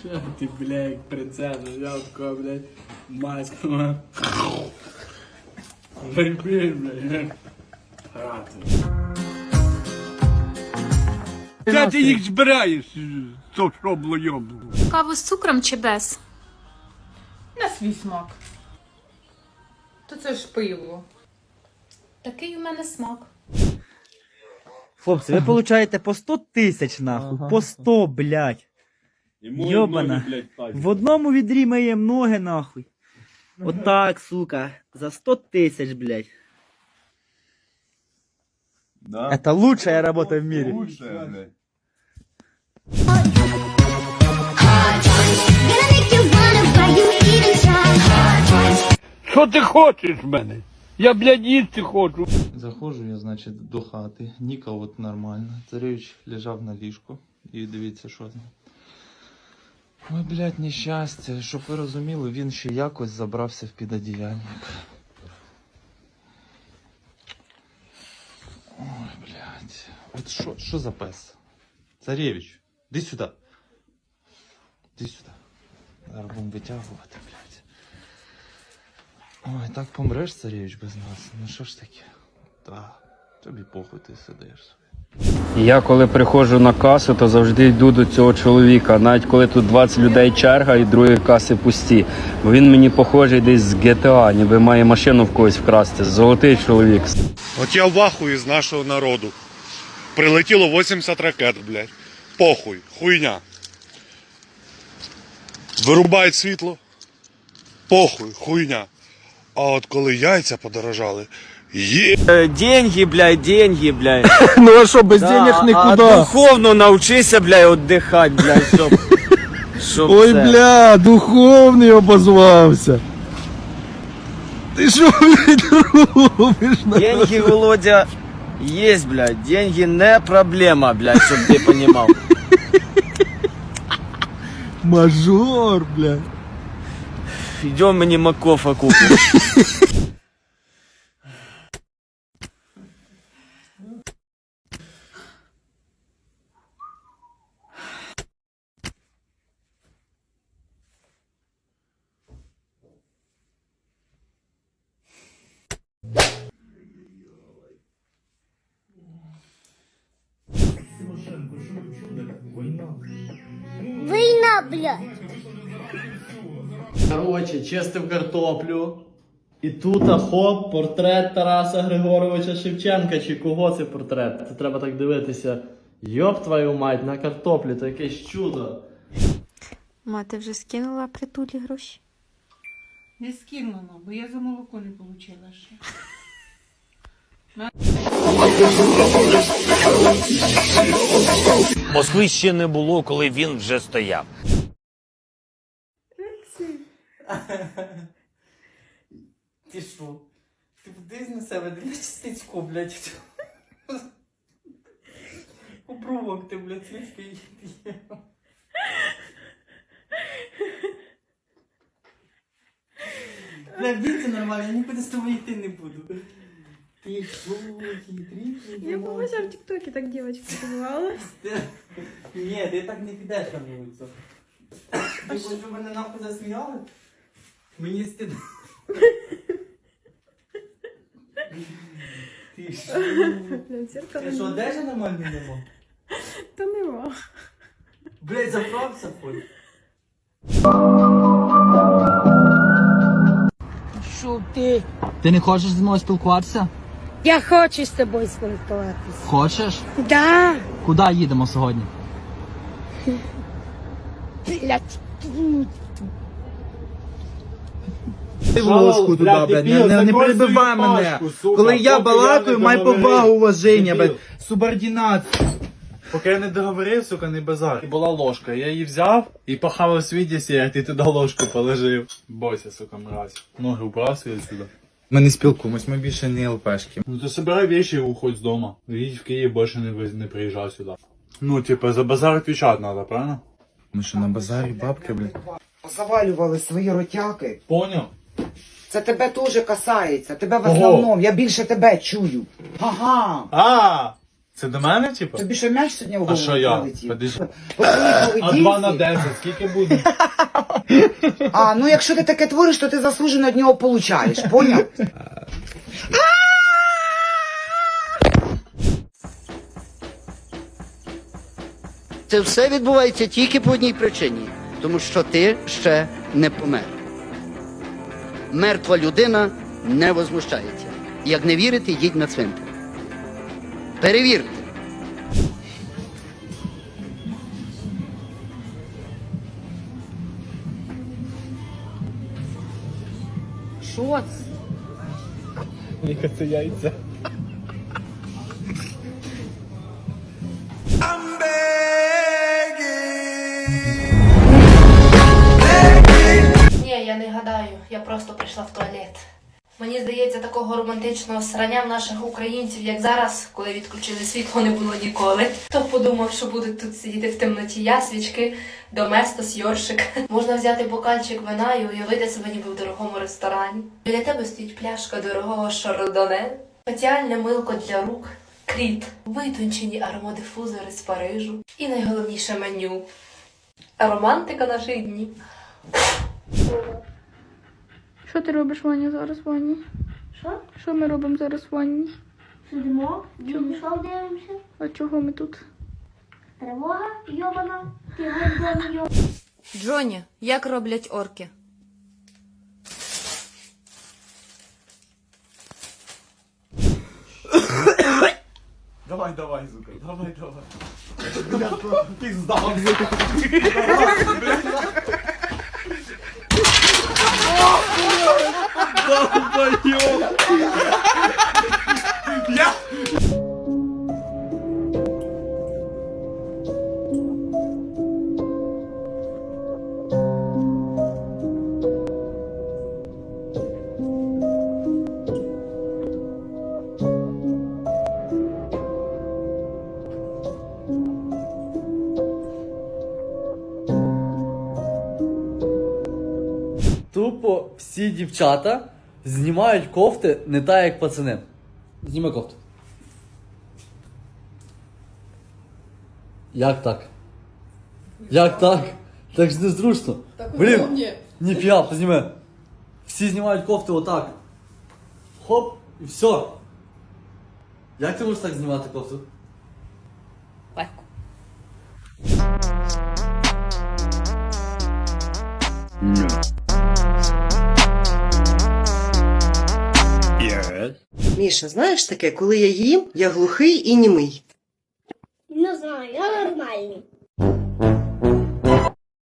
Що ти, блядь, принцеса, я такого, блядь, маска, ма. Вибір, блядь. Грати. Де ти їх збираєш? То шобло йобло. Каву з цукром чи без? На свій смак. То це ж пиво. Такий у мене смак. Хлопці, ви получаєте по 100 тисяч нахуй. По 100, блядь. Йобана. В одному відрі миємо ноги нахуй. Отак, сука. За 100 тисяч, блядь. Да? Это лучшая работа в мире. Лучшее, блядь. Що ти хочеш в мене? Я, блядь, їсти хочу. Заходжу я, значить, до хати. Ніка от нормально. Царевич лежав на ліжку. І дивіться, що там. Ой, блядь, нещастя. Щоб ви розуміли, він ще якось забрався в підодіяльник. Ой, блядь. От що, що за пес? Царевич, іди сюди. Іди сюди. Зараз будемо витягувати, блядь. Ой, так помреш, царевич, без нас. Ну що ж таке? Та, тобі похуй ти сидиш. Я коли приходжу на касу, то завжди йду до цього чоловіка, навіть коли тут 20 людей черга і другі каси пусті. Бо він мені похожий десь з GTA, ніби має машину в когось вкрасти. Золотий чоловік. От я в ахуї з нашого народу. Прилетіло 80 ракет, блядь. Похуй, хуйня. Вирубають світло. Похуй, хуйня. А от коли яйця подорожали, є. Деньги, блядь, деньги, блядь. Ну а що, без Да, а- А духовно научися, блядь, отдыхать, блядь, щоб... щоб Ой, це. бля, духовний обозвався. Ти що, блядь, робиш? Деньги, Володя, есть, блядь. Деньги не проблема, блядь, щоб ти понимал. Мажор, блядь. Идем мені Макофа купим. Війна, блядь. Короче, чистив картоплю. І тут хоп, портрет Тараса Григоровича Шевченка. Чи кого це портрет? Це треба так дивитися. Йоп твою мать, на картоплі, то якесь чудо. Ма, ти вже скинула притулі гроші? Не скинула, бо я за молоко не отримала ще. Москви ще не було, коли він вже стояв. Ти що? Ти дивись на себе, дивись стицько, блядь. Попробок ти, блядь, свічки є. Бля, вдінься нормально, я нікуди з тобою йти не буду. Ти що, хитрий? Я побачила в Тіктокі, так дівчинка побувала. Ні, ти так не підеш на вулицю. Ти хочеш, щоб мене нахуй засміяли? Мені стидно. Ти що? Ти що, одежа нормально нема? Та нема. Блять, заправся хоч. Що ти? Ти не хочеш зі мною спілкуватися? Я хочу з тобою спілкуватися. Хочеш? Да, Куди їдемо сьогодні? блядь. Ти ложку туди, блядь, не, не, не перебивай мене. Коли я балакаю, май повагу, уваження, блядь, субординацію. Поки я не договорив, сука, не базар. І була ложка, я її взяв і похавав свідісі, як ти туди ложку положив. Бойся, сука, мразь. Ноги убрав свої сюди. Ми не спілкуємось, ми більше не ЛПшки. Ну то собирай вещи и уходь с дома. Видишь, в Киев больше не, вы- не приезжай сюда. Ну, типа, за базар отвечать надо, правильно? Ми що на базарі бабки, блядь? Завалювали свої ротяки. Понял? Це тебе теж касається. Тебе в основному. Я більше тебе чую. Ага. А, Це до мене, типу? Тобі що м'яч сьогодні в А голову що я? прилетів? Подожди. По твоїй А 2 на поведінці- 10, скільки буде? А, ну якщо ти таке твориш, то ти заслужено від нього получаєш, поняв? Це все відбувається тільки по одній причині, тому що ти ще не помер. Мертва людина не возмущається. Як не вірите, йдіть на цвинтар. Перевірте. Що це? Яйця. Гадаю, я просто прийшла в туалет. Мені здається, такого романтичного срання в наших українців, як зараз, коли відключили світло, не було ніколи. Хто подумав, що будуть тут сидіти в темноті я, свічки, доместос, йоршик. Можна взяти бокальчик вина і уявити себе ніби в дорогому ресторані. Біля тебе стоїть пляшка дорогого шардоне, спеціальне милко для рук, кріт, витончені аромадифузори з Парижу і найголовніше меню. Романтика наших днів. Що ти робиш, Ваня, зараз в ванні? Що? Що ми робимо зараз в ванні? Сидимо, дійшов дивимося. А чого ми тут? Тривога, йобана, гандон, йоб. Джоні, як роблять орки? Давай, давай, сука, давай, давай. Пізда. Я... Тупо всі дівчата знімають кофти не так, як пацани. Зніми кофту. Як так? Як так? Так ж незручно. Блін, ніфіга, позніми. Всі знімають кофти отак. Хоп, і все. Як ти можеш так знімати кофту? Легко. Міша, знаєш таке, коли я їм, я глухий і німий. Не знаю, я нормальний.